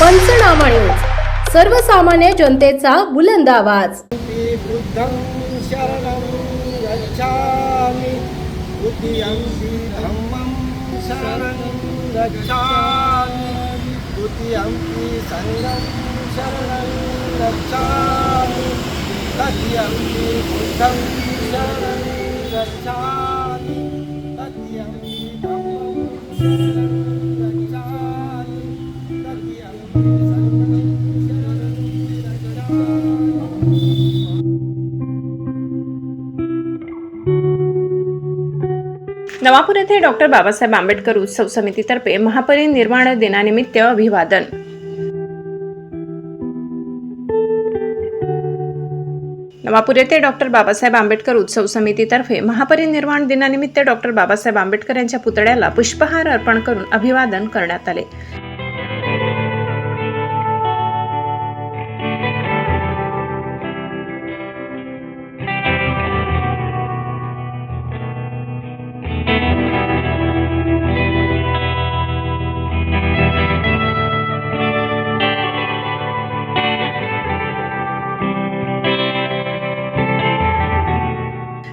पंचनामा न्यूज. सर्वसामान्य जनतेचा बुलंद आवाज. बुद्धं शरणं गच्छामि. नवापूर येथे डॉक्टर बाबासाहेब आंबेडकर उत्सव समितीतर्फे महापरिनिर्वाण दिनानिमित्त अभिवादन. नवापूर येथे डॉक्टर बाबासाहेब आंबेडकर उत्सव समितीतर्फे महापरिनिर्वाण दिनानिमित्त डॉक्टर बाबासाहेब आंबेडकर यांच्या पुतळ्याला पुष्पहार अर्पण करून अभिवादन करण्यात आले.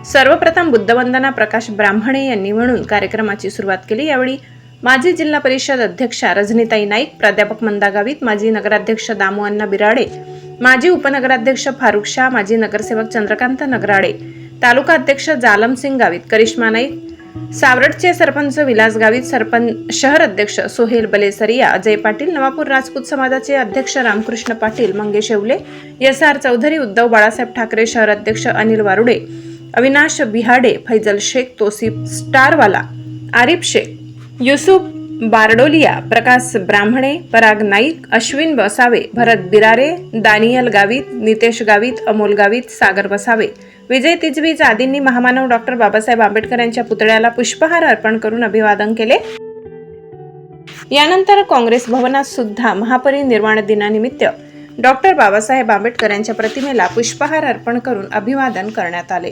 सर्वप्रथम बुद्धवंदना प्रकाश ब्राह्मणे यांनी म्हणून कार्यक्रमाची सुरुवात केली. यावेळी माजी जिल्हा परिषद अध्यक्षा रजनीताई नाईक प्राध्यापक मंदा गावित माजी नगराध्यक्ष दामू अण्णा बिराडे माजी उपनगराध्यक्ष फारुख शाह माजी नगरसेवक चंद्रकांत नगराडे तालुका अध्यक्ष जालम सिंग गावित करिश्मा नाईक सावरटचे सरपंच विलास गावित सरपंच शहर अध्यक्ष सोहेल बलेसरिया अजय पाटील नवापूर राजपूत समाजाचे अध्यक्ष रामकृष्ण पाटील मंगेश येवले एस आर चौधरी उद्धव बाळासाहेब ठाकरे शहर अध्यक्ष अनिल वारुडे अविनाश बिहाडे फैजल शेख तोसिफ स्टारवाला आरिफ शेख युसुफ बारडोलिया प्रकाश ब्राह्मणे पराग नाईक अश्विन बसावे भरत बिरारे दानियल गावित नितेश गावित अमोल गावित सागर बसावे विजय तिजवीज आदींनी महामानव डॉक्टर बाबासाहेब आंबेडकर यांच्या पुतळ्याला पुष्पहार अर्पण करून अभिवादन केले. यानंतर काँग्रेस भवनात सुद्धा महापरिनिर्वाण दिनानिमित्त डॉक्टर बाबासाहेब आंबेडकर यांच्या प्रतिमेला पुष्पहार अर्पण करून अभिवादन करण्यात आले.